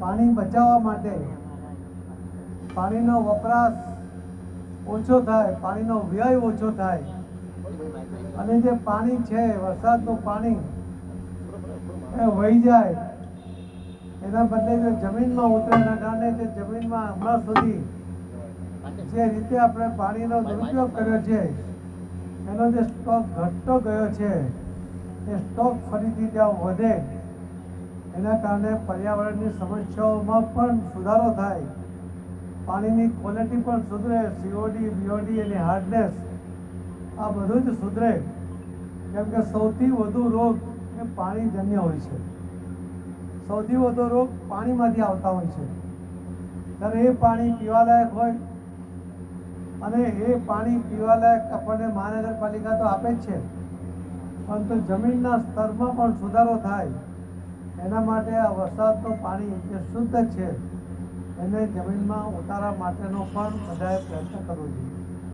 પાણી બચાવવા માટે પાણીનો વપરાશ ઓછો થાય, પાણીનો વ્યય ઓછો થાય. અને જે પાણી છે, વરસાદનું પાણી, એ વહી જાય. એના બદલે જો જમીનમાં ઉતરેના કારણે જે જમીનમાં હમણાં સુધી જે રીતે આપણે પાણીનો દુરુપયોગ કર્યો છે, એનો જે સ્ટોક ઘટતો ગયો છે, એ સ્ટોક ફરીથી ત્યાં વધે. એના કારણે પર્યાવરણની સમસ્યાઓમાં પણ સુધારો થાય. પાણીની ક્વોલિટી પણ સુધરે સીઓડી બીઓડી એની હાર્ડનેસ આ બધું જ સુધરે. કેમ કે સૌથી વધુ રોગ એ પાણીજન્ય હોય છે. સૌથી વધુ રોગ પાણીમાંથી આવતા હોય છે. ત્યારે એ પાણી પીવાલાયક હોય અને એ પાણી પીવાલાયક આપણને મહાનગરપાલિકા તો આપે જ છે. પરંતુ જમીનના સ્તરમાં પણ સુધારો થાય. એના માટે આ વરસાદનું પાણી જે શુદ્ધ છે, એને જમીનમાં ઉતારા માટેનો પણ બધાએ પ્રયત્ન કરવો જોઈએ.